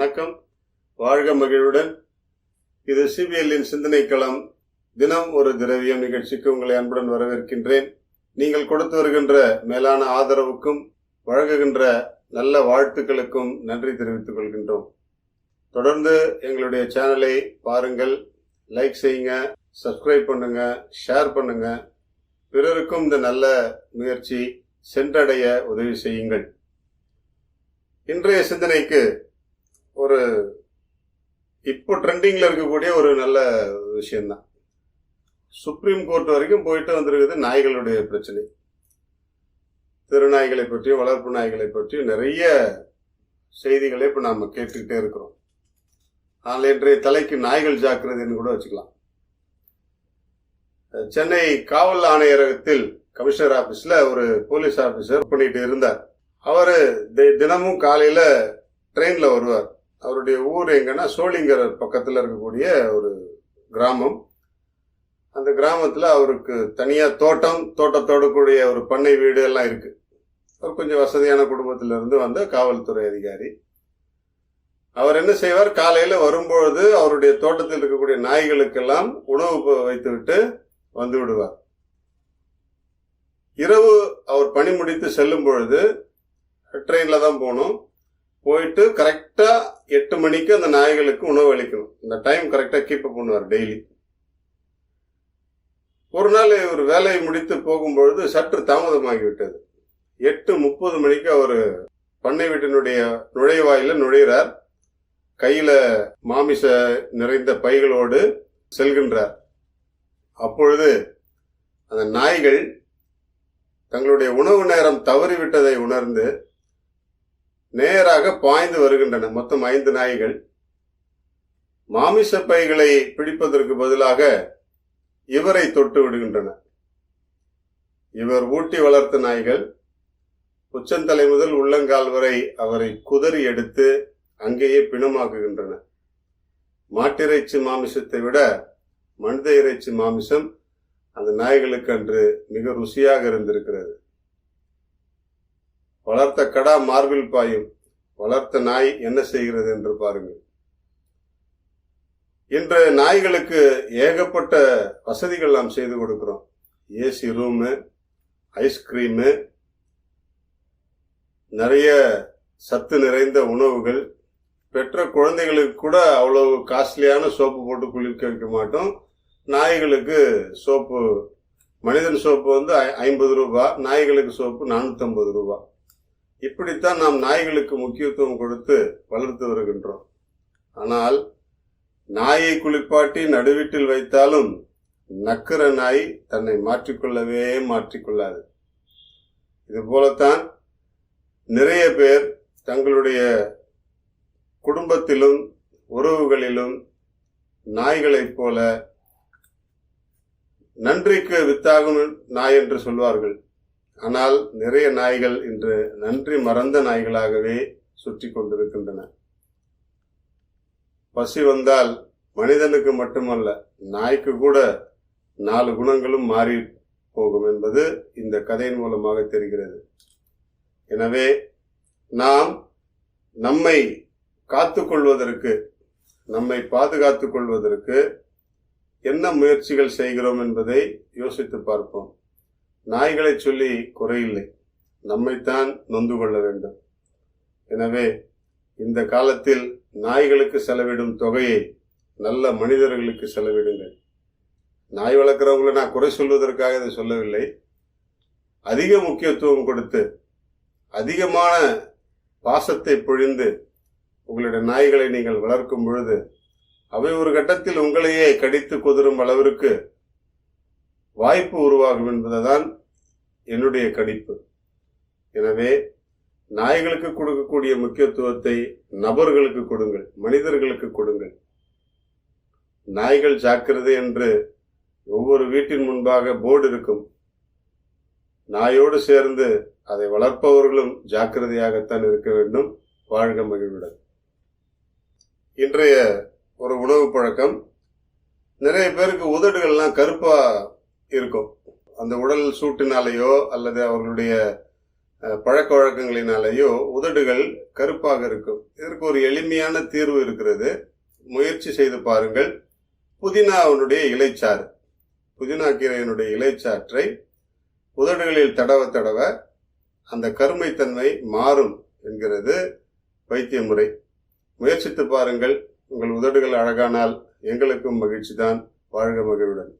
வணக்கம். வாழ்க மகிழ்வுடன். இது சிபிஎல்லின் சிந்தனை களம் தினம் ஒரு திரவியம் நிகழ்ச்சிக்கு உங்களை அன்புடன் வரவேற்கின்றேன். நீங்கள் கொடுத்து வருகின்ற மேலான ஆதரவுக்கும் வழங்குகின்ற நல்ல வாழ்த்துக்களுக்கும் நன்றி தெரிவித்துக் கொள்கின்றோம். தொடர்ந்து எங்களுடைய சேனலை பாருங்கள் லைக் செய்யுங்க சப்ஸ்கிரைப் பண்ணுங்க ஷேர் பண்ணுங்க. பிறருக்கும் இந்த நல்ல முயற்சி சென்றடைய உதவி செய்யுங்கள். இன்றைய சிந்தனைக்கு ஒரு இப்போ ட்ரெண்டிங்கில் இருக்கக்கூடிய ஒரு நல்ல விஷயம்தான். சுப்ரீம் கோர்ட் வரைக்கும் போயிட்டு வந்திருக்குது நாய்களுடைய பிரச்சனை. திருநாய்களை பற்றியும் வளர்ப்பு நாய்களை பற்றியும் நிறைய செய்திகளை இப்போ நாம் கேட்டுக்கிட்டே இருக்கிறோம். ஆனால் இன்றைய தலைக்கு நாய்கள் ஜாக்கிரதைன்னு கூட வச்சுக்கலாம். சென்னை காவல் ஆணையரகத்தில் கமிஷனர் ஆஃபீஸில் ஒரு போலீஸ் ஆஃபீஸர் பண்ணிட்டு இருந்தார். அவர் தி- தினமும் காலையில் ட்ரெயினில் வருவார். அவருடைய ஊர் எங்கன்னா சோளிங்கர் பக்கத்தில் இருக்கக்கூடிய ஒரு கிராமம். அந்த கிராமத்தில் அவருக்கு தனியாக தோட்டம் தோட்டத்தோடு கூடிய ஒரு பண்ணை வீடு எல்லாம் இருக்குது அவர் கொஞ்சம் வசதியான குடும்பத்திலிருந்து வந்த காவல்துறை அதிகாரி. அவர் என்ன செய்வார்? காலையில் வரும்பொழுது அவருடைய தோட்டத்தில் இருக்கக்கூடிய நாய்களுக்கெல்லாம் உணவு வைத்துவிட்டு வந்து விடுவார். இரவு அவர் பணி முடித்து செல்லும் பொழுது ட்ரெயினில் தான் போகணும் போயிட்டு கரெக்டா எட்டு மணிக்கு அந்த நாய்களுக்கு உணவு அளிக்கணும். இந்த டைம் கரெக்டா கீப் பண்ணுவார் டெய்லி ஒரு நாள் இவர் வேலையை முடித்து போகும்பொழுது சற்று தாமதமாகிவிட்டது. எட்டு முப்பது மணிக்கு அவர் பண்ணை வீட்டினுடைய நுழைவாயில நுழைகிறார் கையில மாமிச நிறைந்த பைகளோடு செல்கின்றார். அப்பொழுது அந்த நாய்கள் தங்களுடைய உணவு நேரம் தவறிவிட்டதை உணர்ந்து நேராக பாய்ந்து வருகின்றன. மொத்தம் ஐந்து நாய்கள். மாமிச பைகளை பிடிப்பதற்கு பதிலாக இவரை தொட்டு விடுகின்றன. இவர் ஊட்டி வளர்த்த நாய்கள். உச்சந்தலை முதல் உள்ளங்கால் வரை அவரை குதறி எடுத்து அங்கேயே பிணமாக்குகின்றன. மாட்டிறைச்சி மாமிசத்தை விட மனித இறைச்சி மாமிசம் அந்த நாய்களுக்கு அன்று மிக ருசியாக இருந்திருக்கிறது. வளர்த்த கடா மார்பில் பாயும். வளர்த்த நாய் என்ன செய்கிறது என்று பாருங்கள். இன்று நாய்களுக்கு ஏகப்பட்ட வசதிகள் நாம் செய்து கொடுக்கிறோம். ஏசி ரூமு ஐஸ்கிரீமு நிறைய சத்து நிறைந்த உணவுகள். பெற்ற குழந்தைகளுக்கு கூட அவ்வளவு காஸ்ட்லியான சோப்பு போட்டு குளிக்க வைக்க மாட்டோம். நாய்களுக்கு சோப்பு மனிதன் சோப்பு வந்து ஐ- ஐம்பது ரூபா நாய்களுக்கு சோப்பு நானூற்றம்பது ரூபா. இப்படித்தான் நாம் நாய்களுக்கு முக்கியத்துவம் கொடுத்து வளர்த்து வருகின்றோம். ஆனால் நாயை குளிப்பாட்டி நடுவீட்டில் வைத்தாலும் நக்கிற நாய் தன்னை மாற்றிக்கொள்ளவே மாற்றிக்கொள்ளாது. இது போலத்தான் நிறைய பேர் தங்களுடைய குடும்பத்திலும் உறவுகளிலும் நாய்களைப் போல நன்றிக்கு வித்தாகும் நாய் என்று சொல்வார்கள். ஆனால் நிறைய நாய்கள் இன்று நன்றி மறந்த நாய்களாகவே சுற்றி கொண்டிருக்கின்றன. பசி வந்தால் மனிதனுக்கு மட்டுமல்ல நாய்க்கு கூட நாலு குணங்களும் மாறி போகும் என்பது இந்த கதையின் மூலமாக தெரிகிறது. எனவே நாம் நம்மை காத்துக்கொள்வதற்கு நம்மை பாதுகாத்துக் கொள்வதற்கு என்ன முயற்சிகள் செய்கிறோம் என்பதை யோசித்து பார்ப்போம். நாய்களை சொல்லி குறையில்லை. நம்மைத்தான் நொந்து கொள்ள வேண்டும். எனவே இந்த காலத்தில் நாய்களுக்கு செலவிடும் தொகையை நல்ல மனிதர்களுக்கு செலவிடுங்கள். நாய் வளர்க்குறவங்களை நான் குறை சொல்வதற்காக இதை சொல்லவில்லை. அதிக முக்கியத்துவம் கொடுத்து அதிகமான பாசத்தை பொழிந்து உங்களுடைய நாய்களை நீங்கள் வளர்க்கும் பொழுது அவை ஒரு கட்டத்தில் உங்களையே கடித்து குதிரும் அளவிற்கு வாய்ப்பு உருவாகும் என்பதுதான் என்னுடைய கணிப்பு. எனவே நாய்களுக்கு கொடுக்கக்கூடிய முக்கியத்துவத்தை நபர்களுக்கு கொடுங்கள் மனிதர்களுக்கு கொடுங்கள். நாய்கள் ஜாக்கிரதை என்று ஒவ்வொரு வீட்டின் முன்பாக போர்டு இருக்கும். நாயோடு சேர்ந்து அதை வளர்ப்பவர்களும் ஜாக்கிரதையாகத்தான் இருக்க வேண்டும். வாழ்க மகிழ்வுடன். இன்றைய ஒரு உணவு பழக்கம். நிறைய பேருக்கு உதடுகள்லாம் கருப்பாக இருக்கும். அந்த உடல் சூட்டினாலேயோ அல்லது அவர்களுடைய பழக்க வழக்கங்களினாலேயோ உதடுகள் கருப்பாக இருக்கும். இதற்கு ஒரு எளிமையான தீர்வு இருக்கிறது. முயற்சி செய்து பாருங்கள். புதினாவினுடைய இலைச்சாறு. புதினா கீரையினுடைய இலைச்சாற்றை உதடுகளில் தடவ தடவ அந்த கருமைத்தன்மை மாறும் என்கிறது வைத்திய முறை முயற்சித்து பாருங்கள். உங்கள் உதடுகள் அழகானால் எங்களுக்கும் மகிழ்ச்சி தான் வாழ்க மகிழ்வுடன்.